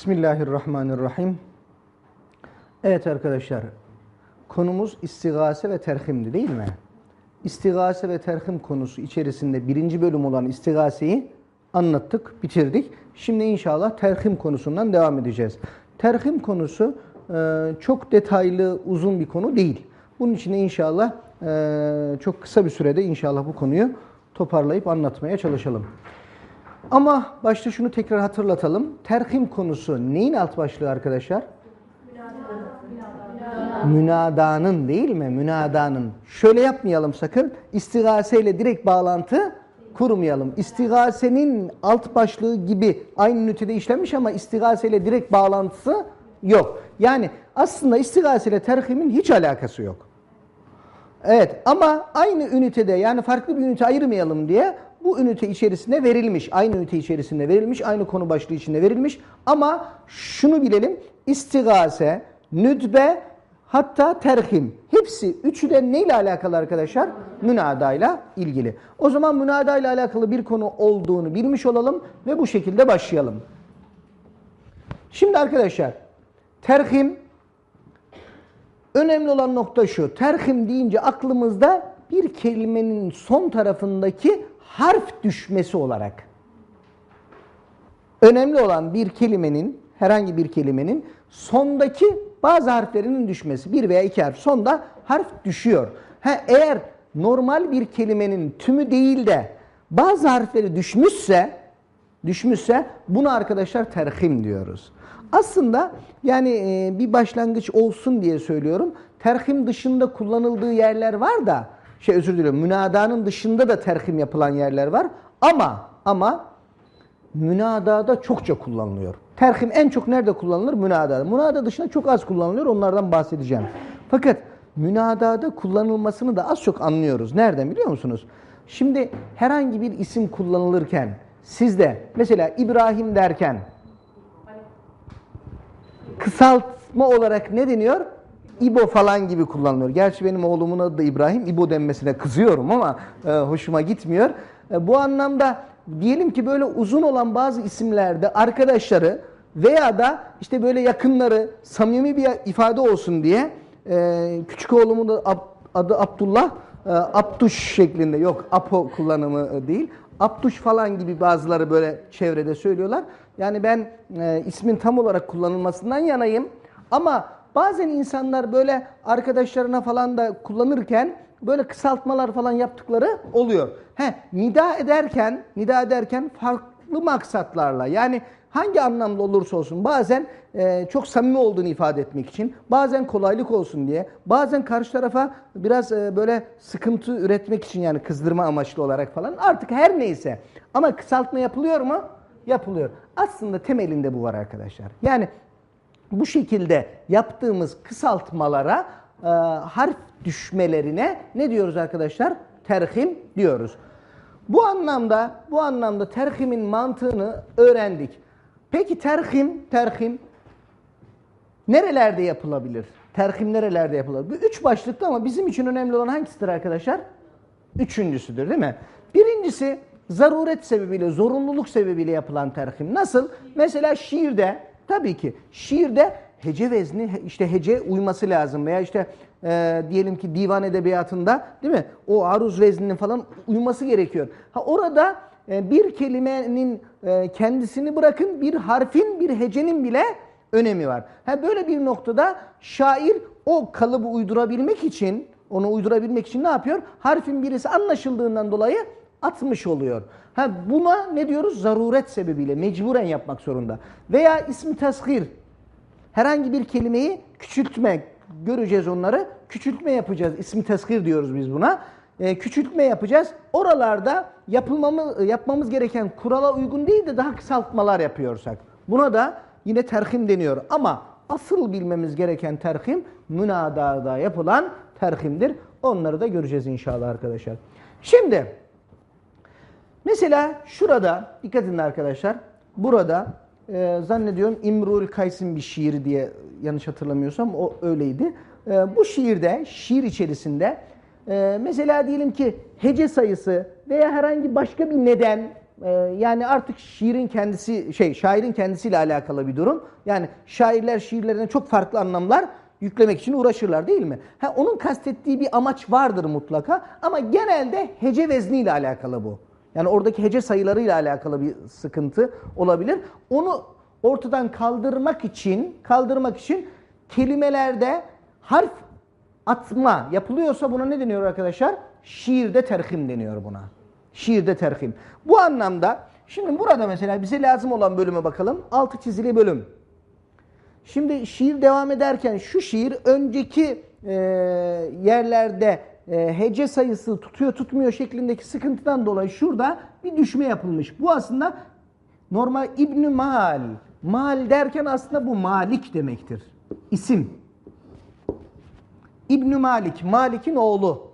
Bismillahirrahmanirrahim. Evet arkadaşlar, konumuz istigase ve terhimdi değil mi? İstigase ve terhim konusu içerisinde birinci bölüm olan istigaseyi anlattık, bitirdik. Şimdi inşallah terhim konusundan devam edeceğiz. Terhim konusu e, çok detaylı, uzun bir konu değil. Bunun için de inşallah e, çok kısa bir sürede inşallah bu konuyu toparlayıp anlatmaya çalışalım. Ama başta şunu tekrar hatırlatalım. Terhim konusu neyin alt başlığı arkadaşlar? Münadanın değil mi? Münadanın. Şöyle yapmayalım sakın. İstigaseyle direkt bağlantı kurmayalım. İstigasenin alt başlığı gibi aynı ünitede işlenmiş ama istigaseyle direkt bağlantısı yok. Yani aslında istigaseyle terhimin hiç alakası yok. Evet ama aynı ünitede yani farklı bir ünite ayırmayalım diye bu ünite içerisinde verilmiş. Aynı ünite içerisinde verilmiş. Aynı konu başlığı içinde verilmiş. Ama şunu bilelim. istigase, nüdbe hatta terhim. Hepsi üçü de neyle alakalı arkadaşlar? Münadayla ilgili. O zaman münadayla alakalı bir konu olduğunu bilmiş olalım ve bu şekilde başlayalım. Şimdi arkadaşlar terhim önemli olan nokta şu. Terhim deyince aklımızda bir kelimenin son tarafındaki harf düşmesi olarak. Önemli olan bir kelimenin, herhangi bir kelimenin sondaki bazı harflerinin düşmesi. Bir veya iki harf. Sonda harf düşüyor. Ha, eğer normal bir kelimenin tümü değil de bazı harfleri düşmüşse, düşmüşse bunu arkadaşlar terhim diyoruz. Aslında yani e, bir başlangıç olsun diye söylüyorum. Terhim dışında kullanıldığı yerler var da şey özür diliyorum münadanın dışında da terhim yapılan yerler var. Ama ama münadada çokça kullanılıyor. Terhim en çok nerede kullanılır? Münadada. Münada dışında çok az kullanılıyor. Onlardan bahsedeceğim. Fakat münadada kullanılmasını da az çok anlıyoruz. Nereden biliyor musunuz? Şimdi herhangi bir isim kullanılırken sizde mesela İbrahim derken kısaltma olarak ne deniyor? İbo falan gibi kullanılıyor. Gerçi benim oğlumun adı da İbrahim. İbo denmesine kızıyorum ama e, hoşuma gitmiyor. E, bu anlamda diyelim ki böyle uzun olan bazı isimlerde arkadaşları veya da işte böyle yakınları samimi bir ifade olsun diye e, küçük oğlumun da adı Abdullah e, Abduş şeklinde yok Apo kullanımı değil. Abduş falan gibi bazıları böyle çevrede söylüyorlar. Yani ben e, ismin tam olarak kullanılmasından yanayım. Ama bazen insanlar böyle arkadaşlarına falan da kullanırken böyle kısaltmalar falan yaptıkları oluyor. He, nida ederken, nida ederken farklı maksatlarla yani hangi anlamda olursa olsun bazen e, çok samimi olduğunu ifade etmek için, bazen kolaylık olsun diye, bazen karşı tarafa biraz e, böyle sıkıntı üretmek için yani kızdırma amaçlı olarak falan artık her neyse. Ama kısaltma yapılıyor mu? Yapılıyor. Aslında temelinde bu var arkadaşlar. Yani bu şekilde yaptığımız kısaltmalara e, harf düşmelerine ne diyoruz arkadaşlar? Terhim diyoruz. Bu anlamda bu anlamda terhimin mantığını öğrendik. Peki terhim, terhim nerelerde yapılabilir? Terhim nerelerde yapılabilir? Bu üç başlıkta ama bizim için önemli olan hangisidir arkadaşlar? Üçüncüsüdür değil mi? Birincisi zaruret sebebiyle, zorunluluk sebebiyle yapılan terhim. Nasıl? Mesela şiirde tabii ki şiirde hece vezni işte hece uyması lazım veya işte e, diyelim ki divan edebiyatında değil mi? O aruz vezninin falan uyması gerekiyor. Ha orada e, bir kelimenin e, kendisini bırakın bir harfin bir hecenin bile önemi var. Ha böyle bir noktada şair o kalıbı uydurabilmek için onu uydurabilmek için ne yapıyor? Harfin birisi anlaşıldığından dolayı atmış oluyor. Ha buna ne diyoruz? Zaruret sebebiyle mecburen yapmak zorunda. Veya ismi tashir. Herhangi bir kelimeyi küçültme göreceğiz onları. Küçültme yapacağız. İsmi tashir diyoruz biz buna. Ee, küçültme yapacağız. Oralarda yapılmamız, yapmamız gereken kurala uygun değil de daha kısaltmalar yapıyorsak. Buna da yine terhim deniyor. Ama asıl bilmemiz gereken terhim münadada yapılan terhimdir. Onları da göreceğiz inşallah arkadaşlar. Şimdi mesela şurada dikkat edin arkadaşlar. Burada e, zannediyorum İmrul Kays'ın bir şiiri diye yanlış hatırlamıyorsam o öyleydi. E, bu şiirde, şiir içerisinde e, mesela diyelim ki hece sayısı veya herhangi başka bir neden e, yani artık şiirin kendisi şey şairin kendisiyle alakalı bir durum. Yani şairler şiirlerine çok farklı anlamlar yüklemek için uğraşırlar değil mi? Ha, onun kastettiği bir amaç vardır mutlaka ama genelde hece vezniyle alakalı bu. Yani oradaki hece sayılarıyla alakalı bir sıkıntı olabilir. Onu ortadan kaldırmak için kaldırmak için kelimelerde harf atma yapılıyorsa buna ne deniyor arkadaşlar? Şiirde terhim deniyor buna. Şiirde terhim. Bu anlamda şimdi burada mesela bize lazım olan bölüme bakalım. Altı çizili bölüm. Şimdi şiir devam ederken şu şiir önceki e, yerlerde e, hece sayısı tutuyor tutmuyor şeklindeki sıkıntıdan dolayı şurada bir düşme yapılmış. Bu aslında normal İbn Mal. Mal derken aslında bu Malik demektir. İsim. İbn Malik, Malik'in oğlu.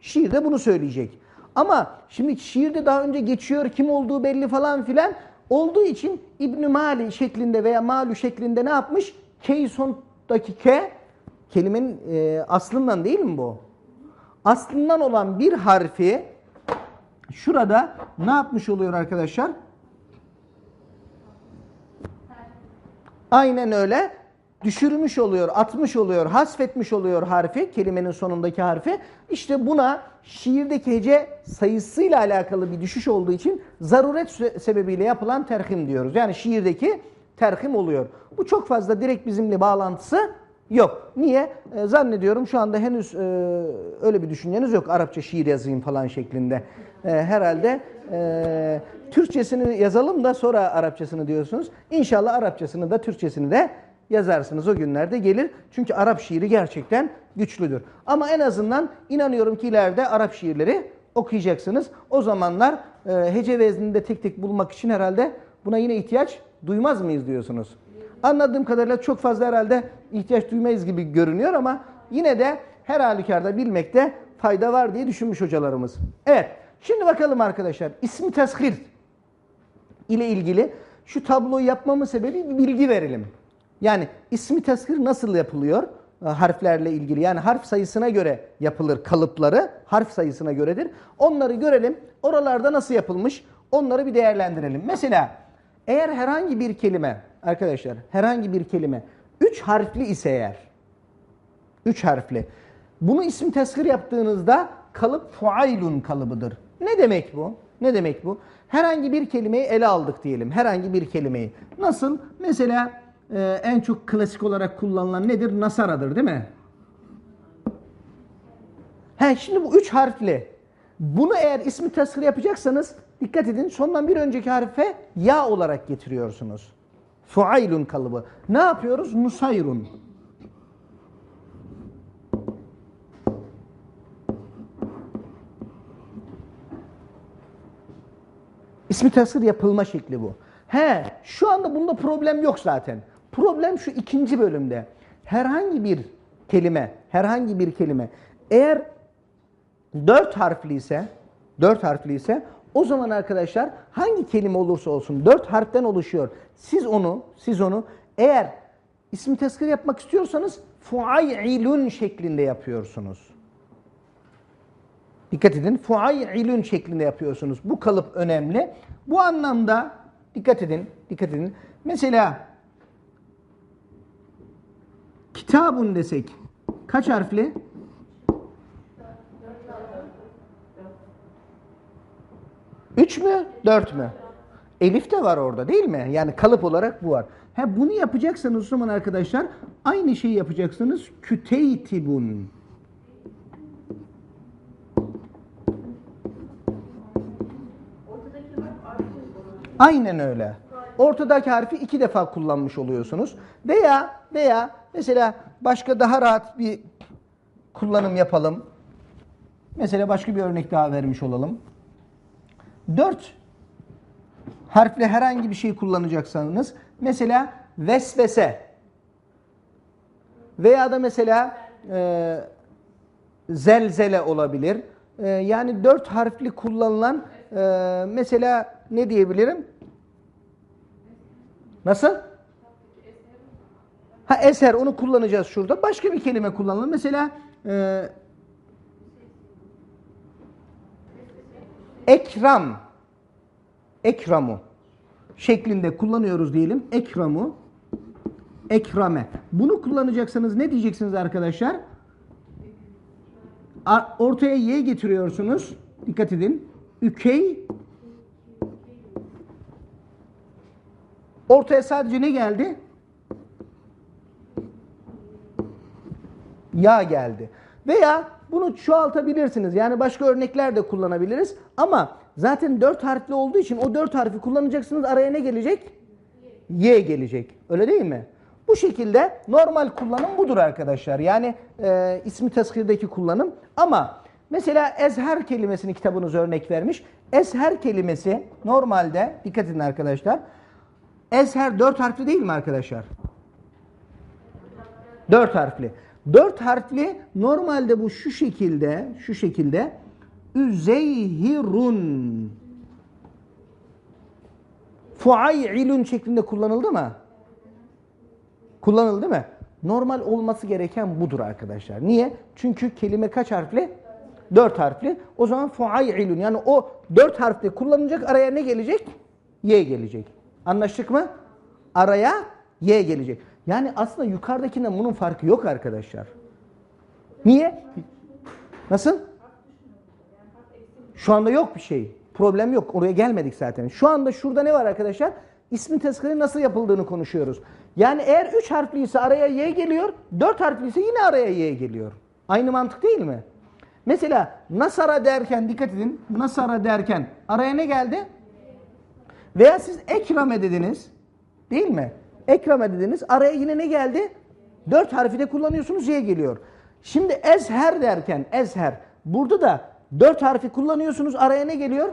Şiirde bunu söyleyecek. Ama şimdi şiirde daha önce geçiyor, kim olduğu belli falan filan olduğu için İbn Mali şeklinde veya Malu şeklinde ne yapmış? K'yi sondaki K kelimenin e, aslından değil mi bu? Aslından olan bir harfi şurada ne yapmış oluyor arkadaşlar? Aynen öyle. Düşürmüş oluyor, atmış oluyor, hasfetmiş oluyor harfi, kelimenin sonundaki harfi. İşte buna şiirdeki hece sayısıyla alakalı bir düşüş olduğu için zaruret sebebiyle yapılan terhim diyoruz. Yani şiirdeki terhim oluyor. Bu çok fazla direkt bizimle bağlantısı yok. Niye? E, zannediyorum şu anda henüz e, öyle bir düşünceniz yok. Arapça şiir yazayım falan şeklinde. E, herhalde e, Türkçesini yazalım da sonra Arapçasını diyorsunuz. İnşallah Arapçasını da Türkçesini de yazarsınız o günlerde gelir. Çünkü Arap şiiri gerçekten güçlüdür. Ama en azından inanıyorum ki ileride Arap şiirleri okuyacaksınız. O zamanlar e, hece vezninde tek tek bulmak için herhalde buna yine ihtiyaç duymaz mıyız diyorsunuz. Anladığım kadarıyla çok fazla herhalde ihtiyaç duymayız gibi görünüyor ama yine de her halükarda bilmekte fayda var diye düşünmüş hocalarımız. Evet, şimdi bakalım arkadaşlar. İsmi teshir ile ilgili şu tabloyu yapmamın sebebi bir bilgi verelim. Yani ismi teshir nasıl yapılıyor? E, harflerle ilgili yani harf sayısına göre yapılır kalıpları harf sayısına göredir. Onları görelim. Oralarda nasıl yapılmış? Onları bir değerlendirelim. Mesela eğer herhangi bir kelime arkadaşlar herhangi bir kelime 3 harfli ise eğer 3 harfli bunu isim teshir yaptığınızda kalıp fuaylun kalıbıdır. Ne demek bu? Ne demek bu? Herhangi bir kelimeyi ele aldık diyelim. Herhangi bir kelimeyi. Nasıl? Mesela e, en çok klasik olarak kullanılan nedir? Nasara'dır değil mi? He, şimdi bu üç harfli. Bunu eğer ismi tasvir yapacaksanız dikkat edin sondan bir önceki harfe ya olarak getiriyorsunuz. Fuaylun kalıbı. Ne yapıyoruz? Nusayrun. İsmi tasvir yapılma şekli bu. He, şu anda bunda problem yok zaten. Problem şu ikinci bölümde. Herhangi bir kelime, herhangi bir kelime eğer dört harfli ise, dört harfli ise o zaman arkadaşlar hangi kelime olursa olsun dört harften oluşuyor. Siz onu, siz onu eğer ismi tezkir yapmak istiyorsanız fuaylun şeklinde yapıyorsunuz. Dikkat edin. Fuaylun şeklinde yapıyorsunuz. Bu kalıp önemli. Bu anlamda dikkat edin. Dikkat edin. Mesela kitabun desek kaç harfli? Üç mü? Dört mü? Elif de var orada değil mi? Yani kalıp olarak bu var. Ha, bunu yapacaksanız o arkadaşlar aynı şeyi yapacaksınız. Küteytibun. Aynen öyle. Ortadaki harfi iki defa kullanmış oluyorsunuz. Veya veya mesela başka daha rahat bir kullanım yapalım. Mesela başka bir örnek daha vermiş olalım. Dört harfle herhangi bir şey kullanacaksanız mesela vesvese veya da mesela e, zelzele olabilir. E, yani dört harfli kullanılan e, mesela ne diyebilirim? Nasıl? Ha eser onu kullanacağız şurada. Başka bir kelime kullanalım. Mesela e, ekram. ekramu şeklinde kullanıyoruz diyelim. Ekramu, ekrame. Bunu kullanacaksanız ne diyeceksiniz arkadaşlar? Ortaya y getiriyorsunuz. Dikkat edin. Ükey. Ortaya sadece ne geldi? Ya geldi. Veya bunu çoğaltabilirsiniz. Yani başka örnekler de kullanabiliriz. Ama zaten dört harfli olduğu için o dört harfi kullanacaksınız. Araya ne gelecek? Y gelecek. Öyle değil mi? Bu şekilde normal kullanım budur arkadaşlar. Yani e, ismi tezkirdeki kullanım. Ama mesela ezher kelimesini kitabınız örnek vermiş. Ezher kelimesi normalde dikkat edin arkadaşlar. Ezher dört harfli değil mi arkadaşlar? Dört harfli. Dört harfli normalde bu şu şekilde, şu şekilde üzeyhirun fuayilun şeklinde kullanıldı mı? Kullanıldı mı? Normal olması gereken budur arkadaşlar. Niye? Çünkü kelime kaç harfli? Dört harfli. O zaman fuayilun yani o dört harfli kullanılacak araya ne gelecek? Y gelecek. Anlaştık mı? Araya Y gelecek. Yani aslında yukarıdakinden bunun farkı yok arkadaşlar. Niye? Nasıl? Şu anda yok bir şey. Problem yok. Oraya gelmedik zaten. Şu anda şurada ne var arkadaşlar? İsmin tezkiri nasıl yapıldığını konuşuyoruz. Yani eğer 3 harfliyse araya y geliyor, 4 harfliyse yine araya y geliyor. Aynı mantık değil mi? Mesela nasara derken dikkat edin. Nasara derken araya ne geldi? Veya siz ekrame dediniz. Değil mi? Ekrame dediniz. Araya yine ne geldi? Dört harfi de kullanıyorsunuz y geliyor. Şimdi ezher derken ezher. Burada da dört harfi kullanıyorsunuz. Araya ne geliyor?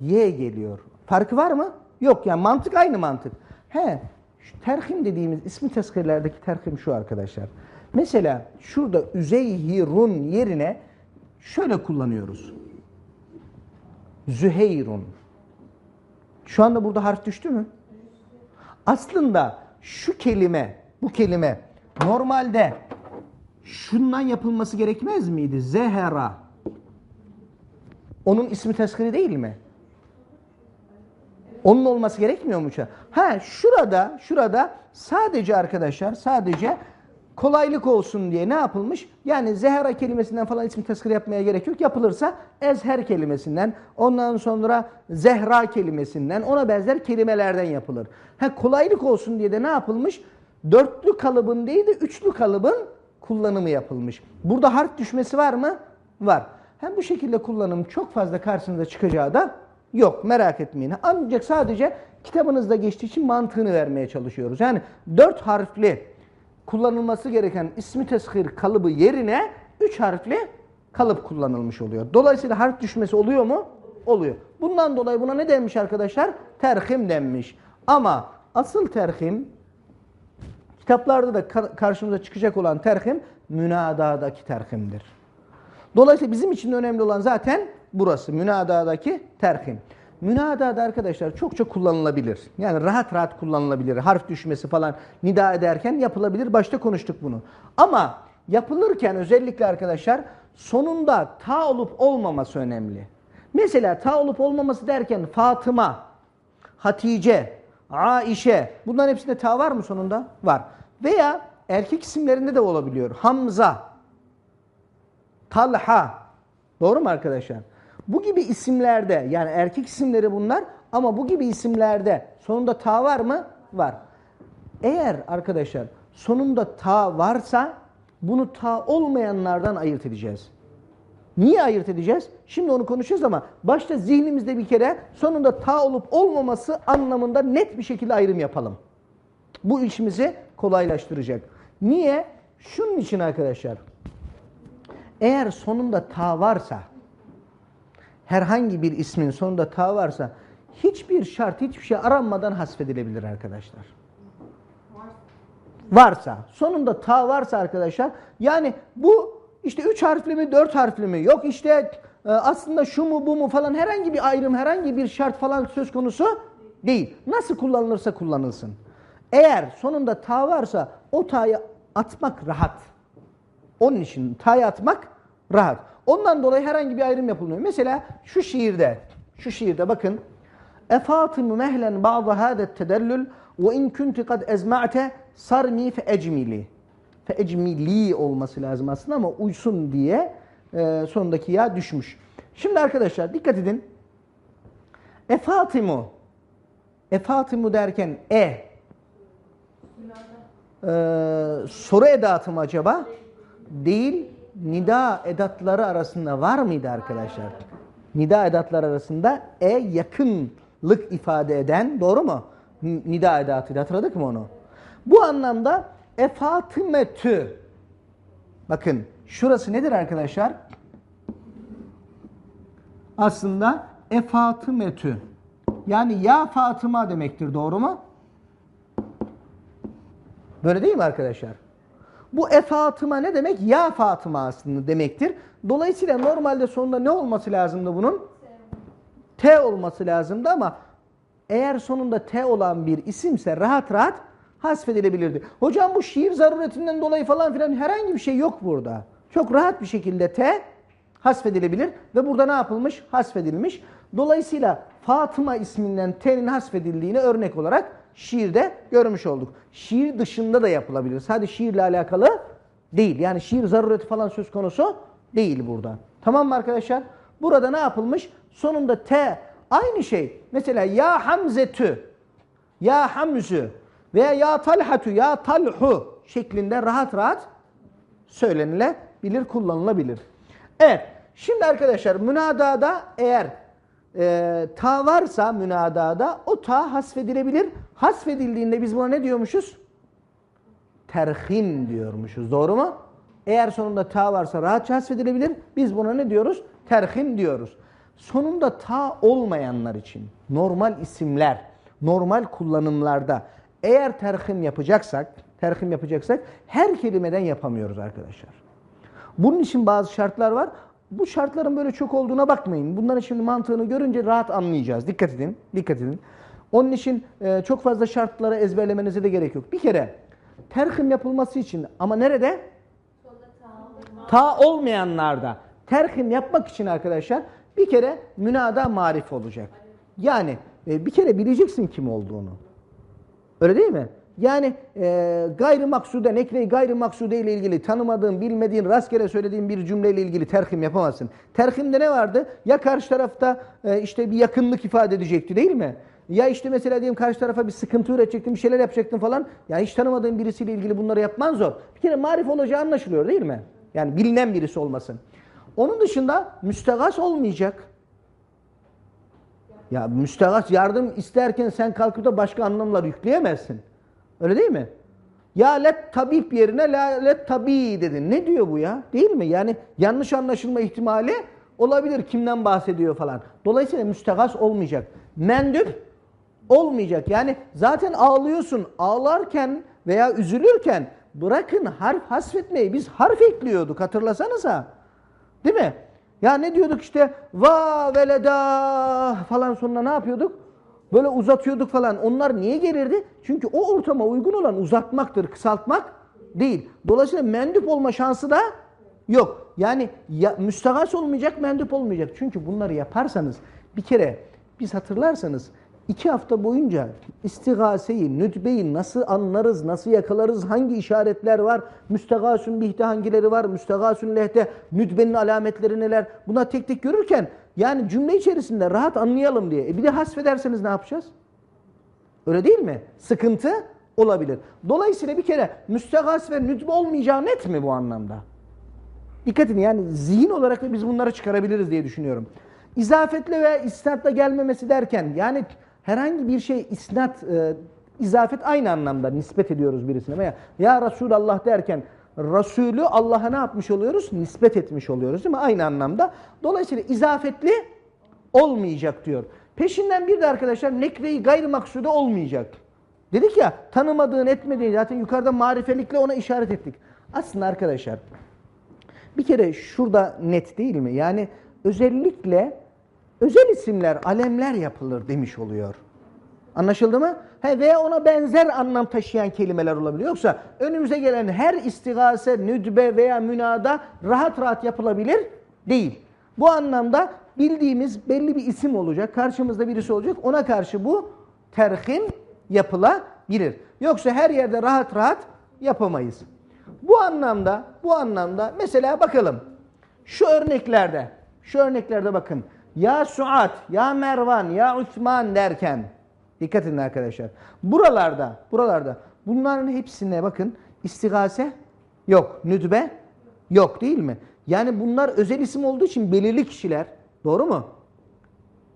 Y geliyor. Farkı var mı? Yok yani mantık aynı mantık. He, şu terhim dediğimiz ismi tezkirlerdeki terhim şu arkadaşlar. Mesela şurada üzeyhirun yerine şöyle kullanıyoruz. Züheyrun. Şu anda burada harf düştü mü? Aslında şu kelime, bu kelime normalde şundan yapılması gerekmez miydi? Zehera. Onun ismi tezkiri değil mi? Onun olması gerekmiyor mu? Ha şurada, şurada sadece arkadaşlar, sadece kolaylık olsun diye ne yapılmış? Yani zehra kelimesinden falan isim tezkir yapmaya gerek yok. Yapılırsa ezher kelimesinden, ondan sonra zehra kelimesinden, ona benzer kelimelerden yapılır. Ha kolaylık olsun diye de ne yapılmış? Dörtlü kalıbın değil de üçlü kalıbın kullanımı yapılmış. Burada harf düşmesi var mı? Var. Hem bu şekilde kullanım çok fazla karşınıza çıkacağı da yok. Merak etmeyin. Ancak sadece kitabınızda geçtiği için mantığını vermeye çalışıyoruz. Yani dört harfli kullanılması gereken ismi teshir kalıbı yerine üç harfli kalıp kullanılmış oluyor. Dolayısıyla harf düşmesi oluyor mu? Oluyor. Bundan dolayı buna ne denmiş arkadaşlar? Terhim denmiş. Ama asıl terhim kitaplarda da karşımıza çıkacak olan terhim münadadaki terhimdir. Dolayısıyla bizim için önemli olan zaten burası. Münadadaki terhim. Münadada arkadaşlar çokça kullanılabilir. Yani rahat rahat kullanılabilir. Harf düşmesi falan nida ederken yapılabilir. Başta konuştuk bunu. Ama yapılırken özellikle arkadaşlar sonunda ta olup olmaması önemli. Mesela ta olup olmaması derken Fatıma, Hatice, Aişe bunların hepsinde ta var mı sonunda? Var. Veya erkek isimlerinde de olabiliyor. Hamza, Talha. Doğru mu arkadaşlar? Bu gibi isimlerde yani erkek isimleri bunlar ama bu gibi isimlerde sonunda ta var mı? Var. Eğer arkadaşlar sonunda ta varsa bunu ta olmayanlardan ayırt edeceğiz. Niye ayırt edeceğiz? Şimdi onu konuşacağız ama başta zihnimizde bir kere sonunda ta olup olmaması anlamında net bir şekilde ayrım yapalım. Bu işimizi kolaylaştıracak. Niye? Şunun için arkadaşlar. Eğer sonunda ta varsa herhangi bir ismin sonunda ta varsa hiçbir şart, hiçbir şey aranmadan hasfedilebilir arkadaşlar. Varsa, sonunda ta varsa arkadaşlar, yani bu işte üç harfli mi, dört harfli mi, yok işte e, aslında şu mu bu mu falan herhangi bir ayrım, herhangi bir şart falan söz konusu değil. Nasıl kullanılırsa kullanılsın. Eğer sonunda ta varsa o ta'yı atmak rahat. Onun için ta'yı atmak rahat. Ondan dolayı herhangi bir ayrım yapılmıyor. Mesela şu şiirde, şu şiirde bakın. Efatimu mehlen ba'da hâdet tedellül ve in kunti kad ezma'te sarmi fe ecmili. Fe ecmili olması lazım aslında ama uysun diye e, sondaki ya düşmüş. Şimdi arkadaşlar dikkat edin. Efatimu. Efatimu derken e. e soru edatı mı acaba? Değil. Nida edatları arasında var mıydı arkadaşlar? Nida edatları arasında e yakınlık ifade eden doğru mu? Nida edatıydı hatırladık mı onu? Bu anlamda efatimetü. Bakın şurası nedir arkadaşlar? Aslında efatimetü. Yani ya Fatıma demektir doğru mu? Böyle değil mi arkadaşlar? Bu e Fatıma ne demek? Ya Fatıma aslında demektir. Dolayısıyla normalde sonunda ne olması lazımdı bunun? T olması lazımdı ama eğer sonunda T olan bir isimse rahat rahat hasfedilebilirdi. Hocam bu şiir zaruretinden dolayı falan filan herhangi bir şey yok burada. Çok rahat bir şekilde T hasfedilebilir ve burada ne yapılmış? Hasfedilmiş. Dolayısıyla Fatıma isminden T'nin hasfedildiğini örnek olarak şiirde görmüş olduk. Şiir dışında da yapılabilir. Sadece şiirle alakalı değil. Yani şiir zarureti falan söz konusu değil burada. Tamam mı arkadaşlar? Burada ne yapılmış? Sonunda T aynı şey. Mesela ya Hamzetü, ya Hamzü veya ya Talhatu, ya Talhu şeklinde rahat rahat söylenilebilir, kullanılabilir. Evet, şimdi arkadaşlar münadada eğer e, ta varsa münadada o ta hasfedilebilir. Hasfedildiğinde biz buna ne diyormuşuz? Terhin diyormuşuz. Doğru mu? Eğer sonunda ta varsa rahatça hasfedilebilir. Biz buna ne diyoruz? Terhin diyoruz. Sonunda ta olmayanlar için normal isimler, normal kullanımlarda eğer terhim yapacaksak, terhim yapacaksak her kelimeden yapamıyoruz arkadaşlar. Bunun için bazı şartlar var. Bu şartların böyle çok olduğuna bakmayın. Bunların şimdi mantığını görünce rahat anlayacağız. Dikkat edin, dikkat edin. Onun için e, çok fazla şartlara ezberlemenize de gerek yok. Bir kere terhim yapılması için ama nerede? Ta olmayanlarda. Terhim yapmak için arkadaşlar bir kere münada marif olacak. Yani e, bir kere bileceksin kim olduğunu. Öyle değil mi? Yani e, gayri maksude, nekre gayri maksude ile ilgili tanımadığın, bilmediğin, rastgele söylediğin bir cümleyle ilgili terhim yapamazsın. Terhimde ne vardı? Ya karşı tarafta e, işte bir yakınlık ifade edecekti değil mi? Ya işte mesela diyelim karşı tarafa bir sıkıntı üretecektin, bir şeyler yapacaktın falan. Ya hiç tanımadığın birisiyle ilgili bunları yapman zor. Bir kere marif olacağı anlaşılıyor değil mi? Yani bilinen birisi olmasın. Onun dışında müstegas olmayacak. Ya müstegas yardım isterken sen kalkıp da başka anlamlar yükleyemezsin. Öyle değil mi? Ya let tabip yerine la let tabi dedin. Ne diyor bu ya? Değil mi? Yani yanlış anlaşılma ihtimali olabilir. Kimden bahsediyor falan. Dolayısıyla müstegas olmayacak. Mendüp olmayacak. Yani zaten ağlıyorsun. Ağlarken veya üzülürken bırakın harf hasfetmeyi. Biz harf ekliyorduk hatırlasanıza. Değil mi? Ya ne diyorduk işte va veleda falan sonuna ne yapıyorduk? Böyle uzatıyorduk falan. Onlar niye gelirdi? Çünkü o ortama uygun olan uzatmaktır, kısaltmak değil. Dolayısıyla mendüp olma şansı da yok. Yani ya, müstegas olmayacak, mendüp olmayacak. Çünkü bunları yaparsanız bir kere biz hatırlarsanız iki hafta boyunca istigaseyi, nüdbeyi nasıl anlarız, nasıl yakalarız, hangi işaretler var, müstegasün bihte hangileri var, müstegasün lehte, nüdbenin alametleri neler, buna tek tek görürken yani cümle içerisinde rahat anlayalım diye. E bir de hasfederseniz ne yapacağız? Öyle değil mi? Sıkıntı olabilir. Dolayısıyla bir kere müstegas ve nüdbe olmayacağı net mi bu anlamda? Dikkat edin yani zihin olarak da biz bunları çıkarabiliriz diye düşünüyorum. İzafetle veya isnatla gelmemesi derken yani herhangi bir şey isnat, e, izafet aynı anlamda nispet ediyoruz birisine. Veya ya Resulallah derken Resulü Allah'a ne yapmış oluyoruz? Nispet etmiş oluyoruz değil mi? Aynı anlamda. Dolayısıyla izafetli olmayacak diyor. Peşinden bir de arkadaşlar nekre-i gayri maksude olmayacak. Dedik ya tanımadığın etmediğin zaten yukarıda marifelikle ona işaret ettik. Aslında arkadaşlar bir kere şurada net değil mi? Yani özellikle özel isimler, alemler yapılır demiş oluyor. Anlaşıldı mı? He, veya ona benzer anlam taşıyan kelimeler olabilir. Yoksa önümüze gelen her istigase, nüdbe veya münada rahat rahat yapılabilir değil. Bu anlamda bildiğimiz belli bir isim olacak. Karşımızda birisi olacak. Ona karşı bu terhim yapılabilir. Yoksa her yerde rahat rahat yapamayız. Bu anlamda, bu anlamda mesela bakalım. Şu örneklerde, şu örneklerde bakın. Ya Suat, ya Mervan, ya Osman derken dikkat edin arkadaşlar. Buralarda, buralarda bunların hepsine bakın istigase yok, nüdbe yok değil mi? Yani bunlar özel isim olduğu için belirli kişiler. Doğru mu?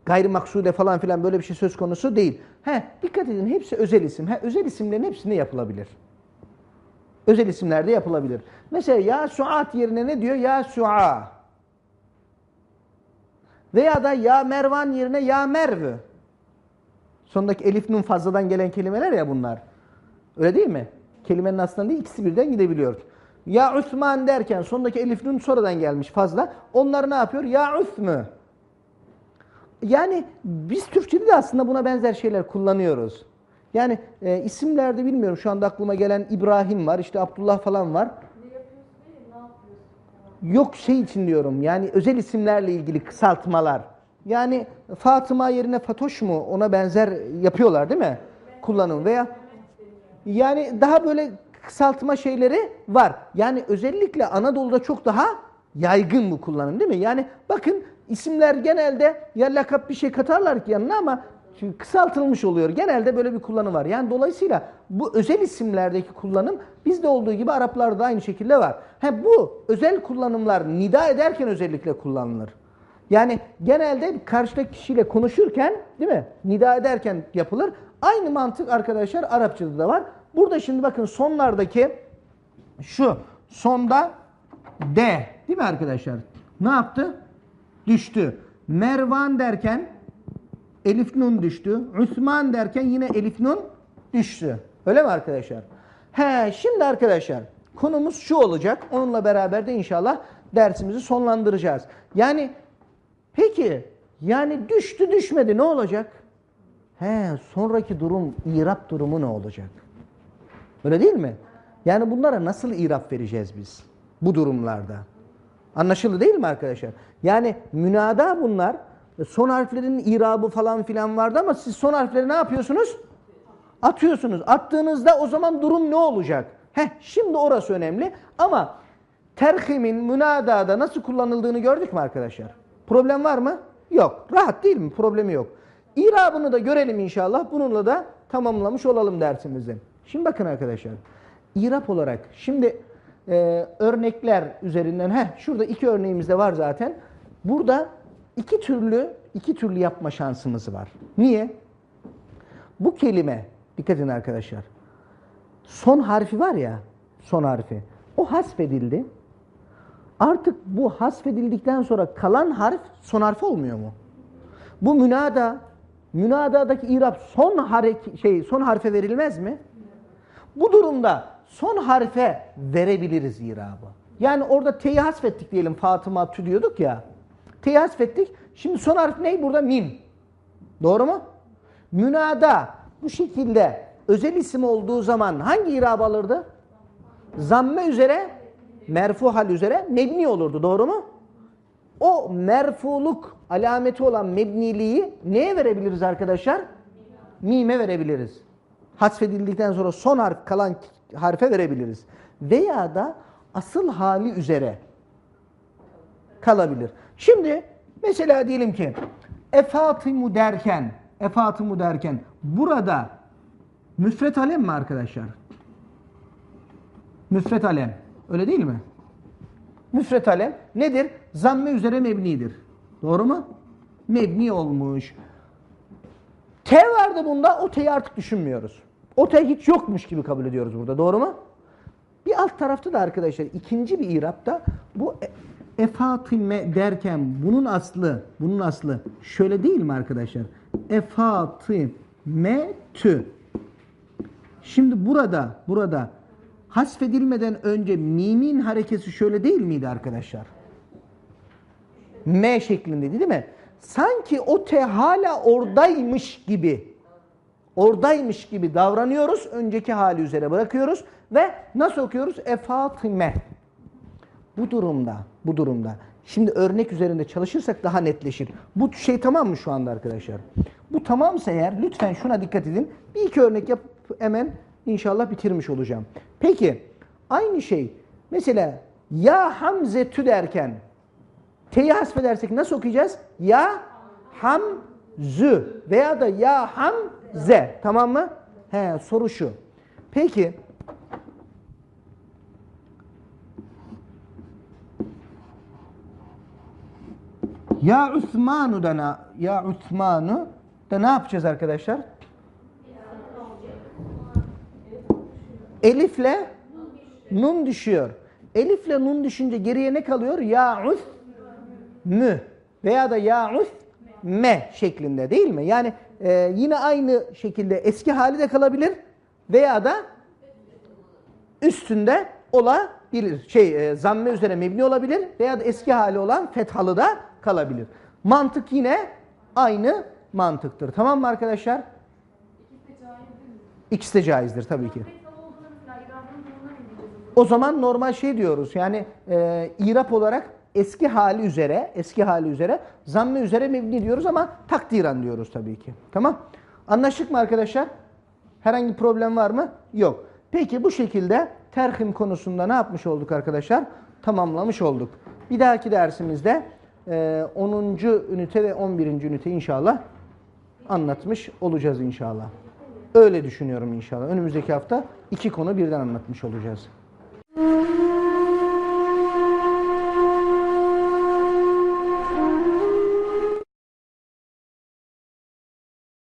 Gayrimaksude falan filan böyle bir şey söz konusu değil. He, dikkat edin hepsi özel isim. He, özel isimlerin hepsinde yapılabilir. Özel isimlerde yapılabilir. Mesela ya Suat yerine ne diyor? Ya Su'a. Veya da ya Mervan yerine ya Merv. Sondaki elif nun fazladan gelen kelimeler ya bunlar. Öyle değil mi? Kelimenin aslında değil ikisi birden gidebiliyor. Ya Osman derken sondaki elif nun sonradan gelmiş fazla. Onlar ne yapıyor? Ya Üsmü. Yani biz Türkçe'de de aslında buna benzer şeyler kullanıyoruz. Yani e, isimlerde bilmiyorum şu anda aklıma gelen İbrahim var, işte Abdullah falan var. Yok şey için diyorum yani özel isimlerle ilgili kısaltmalar. Yani Fatıma yerine Fatoş mu ona benzer yapıyorlar değil mi? Kullanım veya yani daha böyle kısaltma şeyleri var. Yani özellikle Anadolu'da çok daha yaygın bu kullanım değil mi? Yani bakın isimler genelde ya lakap bir şey katarlar ki yanına ama kısaltılmış oluyor. Genelde böyle bir kullanım var. Yani dolayısıyla bu özel isimlerdeki kullanım bizde olduğu gibi Araplarda aynı şekilde var. He, bu özel kullanımlar nida ederken özellikle kullanılır. Yani genelde karşıdaki kişiyle konuşurken değil mi? Nida ederken yapılır. Aynı mantık arkadaşlar Arapçada da var. Burada şimdi bakın sonlardaki şu sonda D değil mi arkadaşlar? Ne yaptı? Düştü. Mervan derken Elif nun düştü. Osman derken yine Elif nun düştü. Öyle mi arkadaşlar? He, şimdi arkadaşlar konumuz şu olacak. Onunla beraber de inşallah dersimizi sonlandıracağız. Yani peki yani düştü düşmedi ne olacak? He, sonraki durum, irap durumu ne olacak? Öyle değil mi? Yani bunlara nasıl irap vereceğiz biz bu durumlarda? Anlaşıldı değil mi arkadaşlar? Yani münada bunlar son harflerin irabı falan filan vardı ama siz son harfleri ne yapıyorsunuz? Atıyorsunuz. Attığınızda o zaman durum ne olacak? Heh, şimdi orası önemli ama terhimin münadada nasıl kullanıldığını gördük mü arkadaşlar? Problem var mı? Yok. Rahat değil mi? Problemi yok. İrabını da görelim inşallah. Bununla da tamamlamış olalım dersimizi. Şimdi bakın arkadaşlar. İrap olarak şimdi e, örnekler üzerinden heh, şurada iki örneğimiz de var zaten. Burada iki türlü iki türlü yapma şansımız var. Niye? Bu kelime dikkat edin arkadaşlar. Son harfi var ya, son harfi. O hasfedildi. Artık bu hasfedildikten sonra kalan harf son harf olmuyor mu? Bu münada, münadadaki irap son harek şey son harfe verilmez mi? Bu durumda son harfe verebiliriz irabı. Yani orada T'yi hasfettik diyelim Fatıma Tü diyorduk ya. T'yi hasfettik. Şimdi son harf ne? Burada mim. Doğru mu? Münada bu şekilde özel isim olduğu zaman hangi irab alırdı? Zamme üzere, merfu hal üzere mebni olurdu. Doğru mu? O merfuluk alameti olan mebniliği neye verebiliriz arkadaşlar? Mime verebiliriz. Hasfedildikten sonra son harf kalan harfe verebiliriz. Veya da asıl hali üzere kalabilir. Şimdi mesela diyelim ki efatimu derken efatimu derken burada müfret alem mi arkadaşlar? Müfret alem. Öyle değil mi? Müfret alem nedir? Zamme üzere mebnidir. Doğru mu? Mebni olmuş. T vardı bunda. O T'yi artık düşünmüyoruz. O T hiç yokmuş gibi kabul ediyoruz burada. Doğru mu? Bir alt tarafta da arkadaşlar ikinci bir irapta bu e- efatime derken bunun aslı bunun aslı şöyle değil mi arkadaşlar? Efatimetü. Şimdi burada burada hasfedilmeden önce mimin harekesi şöyle değil miydi arkadaşlar? M şeklindeydi değil mi? Sanki o T hala oradaymış gibi oradaymış gibi davranıyoruz. Önceki hali üzere bırakıyoruz ve nasıl okuyoruz? Efatime. Bu durumda, bu durumda Şimdi örnek üzerinde çalışırsak daha netleşir. Bu şey tamam mı şu anda arkadaşlar? Bu tamamsa eğer lütfen şuna dikkat edin. Bir iki örnek yapıp hemen inşallah bitirmiş olacağım. Peki aynı şey mesela ya hamzetü derken T'yi hasfedersek nasıl okuyacağız? Ya hamzü veya da ya hamze. Tamam mı? He, soru şu. Peki Ya Üsmanu da ya Üsmanu da ne yapacağız arkadaşlar? Elifle nun düşüyor. Elifle nun düşünce geriye ne kalıyor? Ya üs mü veya da ya üs me şeklinde değil mi? Yani e, yine aynı şekilde eski hali de kalabilir veya da üstünde olabilir. Şey e, zamme üzerine mebni olabilir veya da eski hali olan fethalı da kalabilir. Mantık yine aynı mantıktır. Tamam mı arkadaşlar? İkisi de caizdir tabii ki. O zaman normal şey diyoruz yani e, irap olarak eski hali üzere, eski hali üzere zamme üzere mebni diyoruz ama takdiren diyoruz tabii ki. Tamam? Anlaştık mı arkadaşlar? Herhangi problem var mı? Yok. Peki bu şekilde terhim konusunda ne yapmış olduk arkadaşlar? Tamamlamış olduk. Bir dahaki dersimizde e, 10. ünite ve 11. ünite inşallah anlatmış olacağız inşallah. Öyle düşünüyorum inşallah. Önümüzdeki hafta iki konu birden anlatmış olacağız. Música